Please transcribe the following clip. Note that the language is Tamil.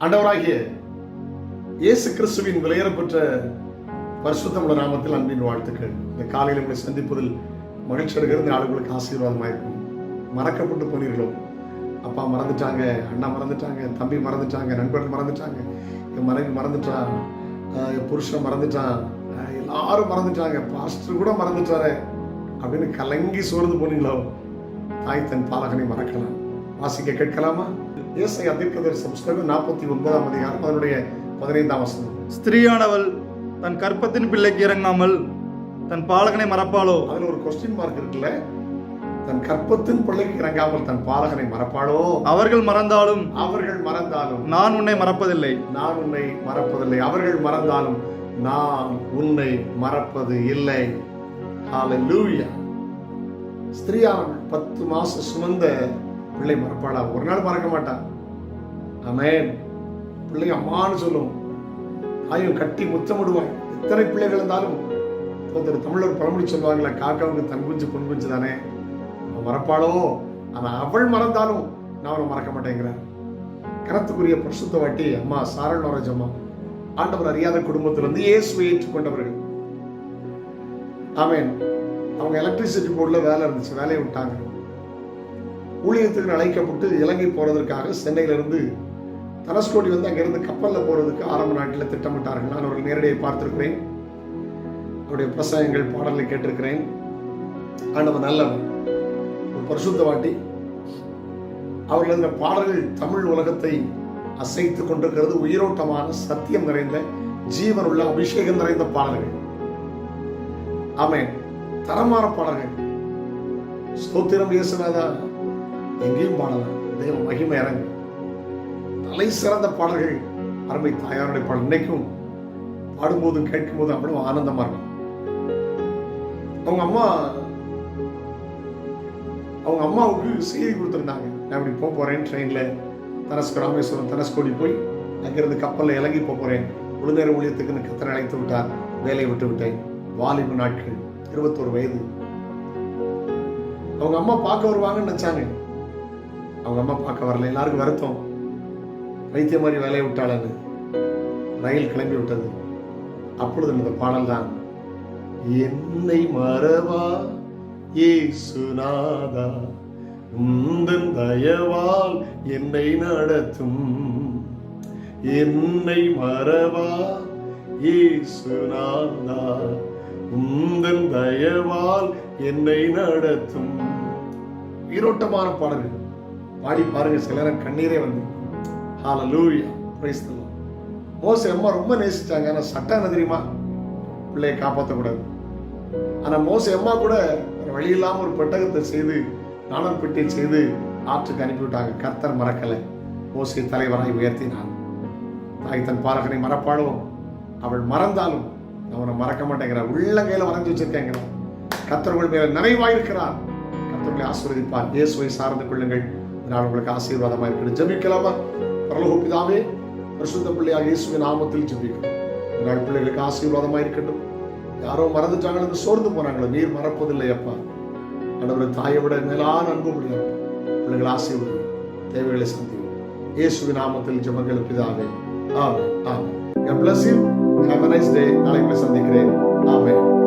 ஆண்டவராகிய இயேசு கிறிஸ்துவின் விலையேறப்பெற்ற பரிசுத்தமுள்ள நாமத்தில் அன்பின் வாழ்த்துக்கள். இந்த காலையில் உங்களை சந்திப்பதில் மகிழ்ச்சி அடைகிறது. ஆளுகளுக்கு ஆசீர்வாதமாக இருக்கும். மறக்கப்பட்டு போனீர்களோ? அப்பா மறந்துட்டாங்க. அண்ணா மறந்துட்டாங்க. தம்பி மறந்துட்டாங்க. நண்பர்கள் மறந்துட்டாங்க. என் மனைவி மறந்துட்டா என் புருஷன் மறந்துட்டான் எல்லாரும் மறந்துட்டாங்க. பாஸ்டர் கூட மறந்துட்டாரு. அப்படின்னு கலங்கி சோர்ந்து போனீங்களோ? தாய் தன் பாலகனை மறக்கலாம். வாசிக்க கேட்கலாமா? ஏசை அதிர்கதரிச புஸ்தகம் நாற்பத்தி ஒன்பதாம் அதிகாரம் அதனுடைய பதினைந்தாம் வசனம். ஸ்திரீயானவள் தன் கற்பத்தின் பிள்ளைக்கு இறங்காமல் தன் பாலகனை மறப்பாளோ? அதுல ஒரு கொஸ்டின் மார்க் இருக்குல்ல. தன் கற்பத்தின் பிள்ளைக்கு இறங்காமல் தன் பாலகனை மறப்பாளோ? அவர்கள் மறந்தாலும் அவர்கள் மறந்தாலும் நான் உன்னை மறப்பதில்லை. நான் உன்னை மறப்பதில்லை. அவர்கள் மறந்தாலும் நான் உன்னை மறப்பது இல்லை. ஹalleluya ஸ்திரீயானவள் பத்து மாசம் சுமந்த பிள்ளை மறப்பாளா? ஒரு நாள் மறக்க மாட்டான் ஆமென். பிள்ளை அம்மான்னு சொல்லும். தாயும் கட்டி முத்தமிடுவாய். எத்தனை பிள்ளைகள் இருந்தாலும். ஒருத்தர் தமிழர் பழமொழி சொல்லுவாங்களே காக்காவுக்கு தன் குஞ்சு பொன் குஞ்சு தானே. அவன் மறப்பாளோ? ஆனா அவள் மறந்தாலும் நான் அவனை மறக்க மாட்டேங்கிறேன். கரத்துக்குரிய பரிசுத்த வாட்டி அம்மா சாரல் நோரஜ் அம்மா ஆண்டவர் அறியாத குடும்பத்திலிருந்து இயேசுவை ஏற்றுக்கொண்டவர்கள். ஆமேன். அவங்க எலக்ட்ரிசிட்டி போர்டில் வேலை இருந்துச்சு வேலையை விட்டாங்க. ஊழியத்துக்கு அழைக்கப்பட்டு இலங்கை போறதற்காக சென்னையிலிருந்து தனஸ்கோடி வந்து அங்கிருந்து கப்பலில் போறதுக்கு ஆரம்ப நாட்டில் திட்டமிட்டார்கள். நான் அவர்கள் நேரடியை பார்த்திருக்கிறேன். அவருடைய பிரசங்கங்கள் பாடலை கேட்டிருக்கிறேன். ஆண்டவர் நல்லவர். ஒரு பரிசுத்த வாட்டி அவர்கள் இந்த பாடல்கள் தமிழ் உலகத்தை அசைத்து கொண்டிருக்கிறது. உயிரோட்டமான சத்தியம் நிறைந்த ஜீவனுள்ள அபிஷேகம் நிறைந்த பாடல்கள். ஆமென். தரமான பாடல்கள். ஸ்தோத்திரம் இயேசுநாதா. எங்கேயும் பாடலாம் தெய்வ மகிமை இறங்கும் தலை சிறந்த பாடல்கள். அருமை தாயாருடைய பாடல். இன்னைக்கும் கேட்கும் போது அவ்வளவு ஆனந்தமா இருக்கும். அவங்க அம்மா அவங்க அம்மாவுக்கு செய்தி கொடுத்துருந்தாங்க. நான் இப்படி போக போறேன் ட்ரெயின்ல தனஸ்கு ராமேஸ்வரம் தனஸ்கோடி போய் அங்கிருந்து கப்பல்ல இறங்கி போக போறேன். முழுநேர ஊழியத்துக்குன்னு கத்தனை அழைத்து விட்டார். வேலையை விட்டு விட்டேன். வாலிப நாட்கள் இருபத்தோரு வயது. அவங்க அம்மா பார்க்க வருவாங்கன்னு நினைச்சாங்க. அவங்க அம்மா பார்க்க வரல. எல்லாருக்கும் வருத்தம். வைத்திய மாதிரி வேலையை விட்டாளன்னு. ரயில் கிளம்பி விட்டது. அப்பொழுது இந்த பாடல் தான் என்னை மறவா ஏசுநாதா? உந்தன் தயவால் என்னை நடத்தும். என்னை மறவா ஏசுநாதா? உந்தன் தயவால் என்னை நடத்தும். உயிரோட்டமான பாடல்கள். பாடி பாருங்க சில நேரம் கண்ணீரே வந்து. ஹalleluya praise the lord. அம்மா ரொம்ப நேசிச்சாங்க. ஆனால் சட்டம் என்ன தெரியுமா பிள்ளையை காப்பாற்றக்கூடாது ஆனால் மோசே அம்மா கூட வழி இல்லாமல் ஒரு பெட்டகத்தை செய்து நாணம் பெட்டியை செய்து ஆற்றுக்கு அனுப்பிவிட்டாங்க. கர்த்தர் மறக்கலை. மோசே தலைவராய் உயர்த்தினான். தாய் தன் பாலகனை மறப்பாளும் அவள் மறந்தாலும் அவனை மறக்க மாட்டேங்கிறார் உள்ளங்கையில் வரைஞ்சி வச்சிருக்கேங்க கத்தர்கள் மேல நிறைவாயிருக்கிறார் கத்தர்களை ஆசீர்வதிப்பார். இயேசுவை சார்ந்து கொள்ளுங்கள். இதனால் உங்களுக்கு ஆசீர்வாதமா இருக்கணும் ஜபிக்கலாமா? பரலோக பிதாவே பிள்ளையாக இயேசுவின் நாமத்தில் ஜெபிக்கிறோம். இதனால் பிள்ளைகளுக்கு ஆசீர்வாதமா இருக்கட்டும். யாரோ மறந்துட்டாங்கன்னு சோர்ந்து போனாங்களோ நீர் மறப்பதில்லை அப்பா. ஆண்டவரை தாயை விட மேலான அன்பு முடியாது பிள்ளைகள் ஆசீர்வதி தேவைகளை சந்தியும் இயேசுவின் நாமத்தில் ஜபங்கள் பிதாவே. ஆமே ஆமென். God bless you. Have a nice day. நாளைக்கு சந்திக்கிறேன். சந்திக்கிறேன்